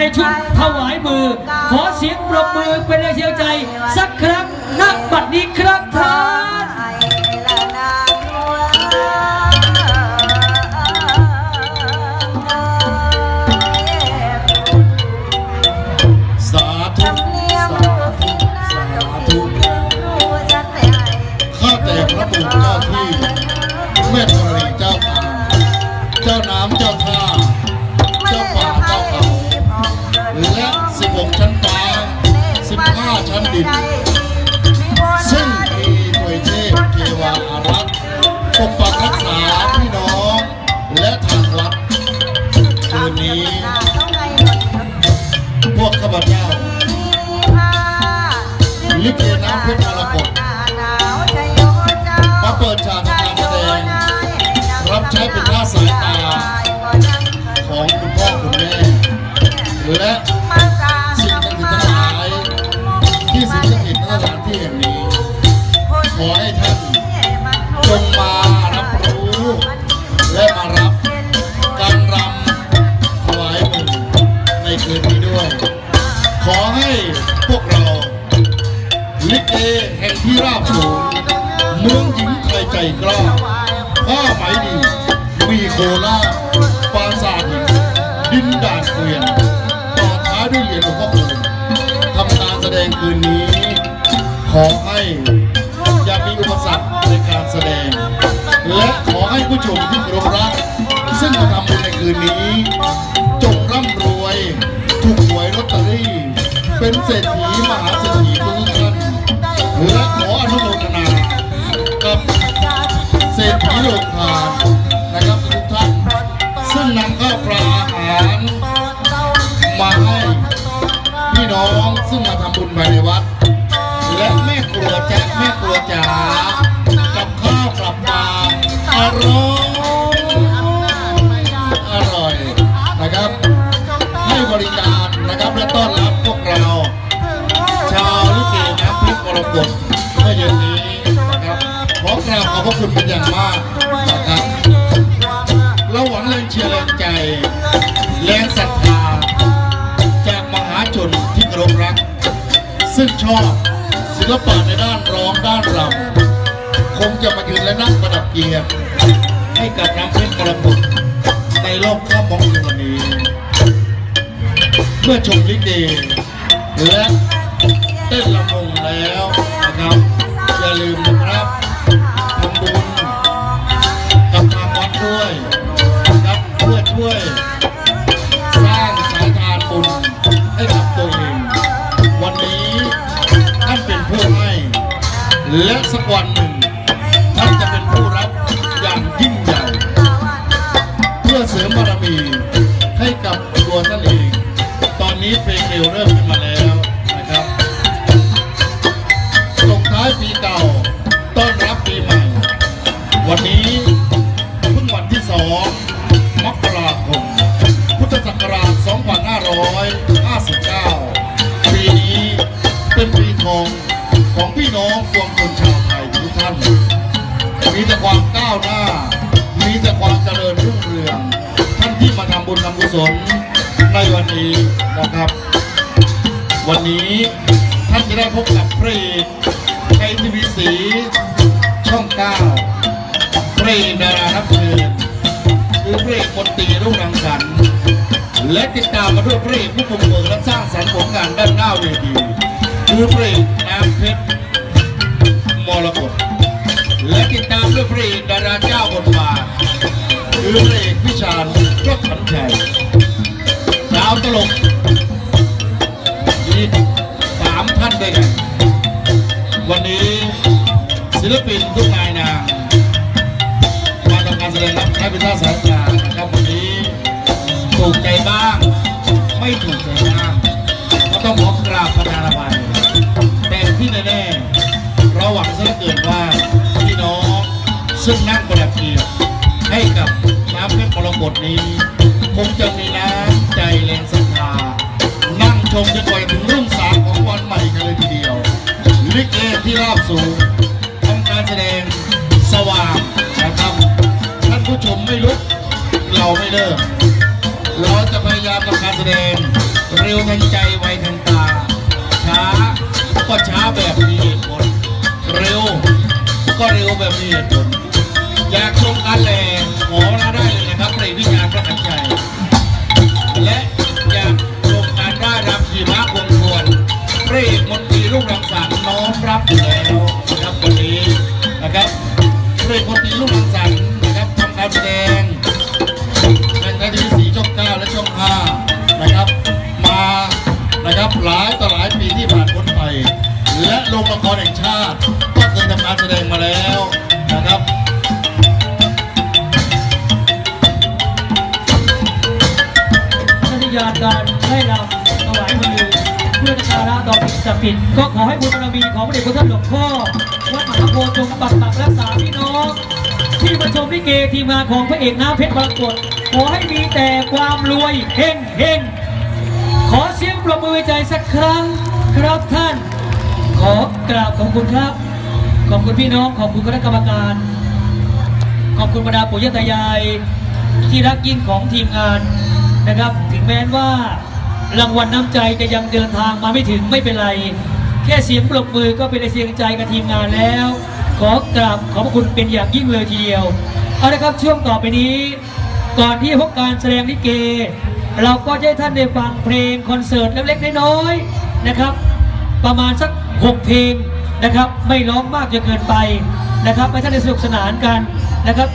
ในชุดถวายมือ ขอเสียงปรบมือเป็นแรงเชียร์ใจ สักครั้งณบัดนี้ครับท่านสาธุสาธุสาธุข้าแต่พระบุตรเจ้าที่แม่ธรณีเจ้าป่าเจ้าน้ำเจ้า ดิน ซึ่งมีหน่วยเทพเทวาอารักษ์ปกปักรักษาพี่น้อง และทางลับคืนนี้ พวกข้าพเจ้าลิเกน้ำเพชรมรกต ในคืนนี้ด้วย ขอให้พวกเราลิเกแห่งที่ราบสูงเมืองหญิงไทยใจกล้าผ้าไหมดี มีโคราชปราสาทหินดินด่านเกวียนต่อท้ายด้วยเหรียญหลวงพ่อคูณทำการแสดงคืนนี้ ขอให้อย่ามีอุปสรรคในการแสดง และขอให้ผู้ชมที่เคารพรักซึ่งมาทำบุญในคืนนี้จ เศรษฐีมหาเศรษฐีทุกท่านและขออนุโมทนากับเศรษฐีโลกทานนะครับทุกท่านซึ่งนำข้าวปลาอาหารมาให้พี่น้องซึ่งมาทำบุญภายในวัด และแม่ครัวแจ๊แม่ครัวจ๋ากับข้าวกลับมาอร่อยอร่อยนะครับ ให้บริการนะครับและต้อนรับ อกราบขอบพระคุณเป็นอย่างมากนะครับเราหวังแรงเชียร์แรงใจแรงศรัทธาจากมหาชนที่เคารพรัก ซึ่งชอบศิลปะในด้านร้องด้านรำคงจะมายืนและนั่งประดับเกียรติให้กับน้ำเพชรมรกในรอบค่ำของคืนวันนี้ เมื่อชมลิเกและเต้นลำวงแล้วนะครับอย่าลืม และสักวันหนึ่งท่านจะเป็นผู้รับอย่างยิ่งใหญ่เพื่อเสริมบารมีให้กับตัวท่านเอง ตอนนี้เพลงเร็วเริ่มขึ้นมาแล้วนะครับส่งท้ายปีเก่าต้อนรับปีใหม่ วันนี้เพิ่งวันที่สองมกราคมพุทธศักราช 2559 ของพี่น้องปวงชนชาวไทยทุกท่าน มีแต่ความก้าวหน้า มีแต่ความเจริญรุ่งเรือง ท่านที่มาทำบุญทำกุศลในวันนี้นะครับ วันนี้ท่านจะได้พบกับพระเอกในทีวีสีช่องเก้าพระเอกดารารับเชิญคือพระเอกมนตรีรุ่งรังสรรค์และติดตามมาด้วยพระเอกผู้ปกเบิกและสร้างสรรค์ผลงานด้านหน้าเวที คือพระเอกน้ำเพชรมรกตและติดตามด้วยพระเอกดาราเจ้าบทบาทคือพระเอกพิชาญยศขันชัยดาวตลกอีสามท่านด้วยกันวันนี้ศิลปินทุกนายนางมาทำการแสดงรับใช้เป็นท่าสายตานะครับวันนี้ถูกใจบ้าง ไม่ถูกใจบ้างก็ต้องขอกราบประธานอภัย แต่ที่แน่ๆเราหวังซะเกินว่าพี่น้องซึ่งนั่งประเกียรให้กับน้ำเพชรมรกตนี้คงจะมีน้ำใจแรงศรัทธานั่งชมจนกว่าถึงรุ่งสางของวันใหม่กันเลยทีเดียว ลิเกที่ราบสูงทำการแสดงสว่างนะครับท่านผู้ชมไม่ลุกเราไม่เลิกเราจะพยายามทำการแสดงเร็วทันใจไวทัน ก็ช้าแบบมีเหตุผลเร็ว ก็เร็วแบบมีเหตุผลอยากชมการแหล่ขอเราได้เลยนะครับในวิชาณพระขันใจและ นะครับสัญญาณการให้รำถวายมือเพื่อสาระต่อปิดจะปิด ก็ขอให้บุญบารมีของพระเดชพระท่านหลวงพ่อวัดมหาโพธิ์จงปักปักรักษาพี่น้องที่มาชมลิเกทีมงานของพระเอกน้ำเพชรมรกตขอให้มีแต่ความรวยเฮงเฮงขอเสียงปรบมือใจสักครั้งครับท่าน ขอกราบขอบคุณครับ ขอบคุณพี่น้อง ขอบคุณคณะกรรมการ ขอบคุณบรรดาปู่ย่าตายายที่รักยิ่งของทีมงานนะครับ ถึงแม้ว่ารางวัลน้ำใจจะยังเดินทางมาไม่ถึงไม่เป็นไร แค่เสียงปรบมือก็เป็นเสียงใจกับทีมงานแล้ว ขอกราบขอบพระคุณเป็นอย่างยิ่งเลยทีเดียวเอาละครับช่วงต่อไปนี้ ก่อนที่พบการแสดงลิเก เราก็จะให้ท่านได้ฟังเพลงคอนเสิร์ตเล็กๆน้อยๆนะครับ ประมาณสักหกเพลง นะครับ ไม่ร้องมากจนเกินไปนะครับให้ท่านได้สนุกสนานกันนะครับ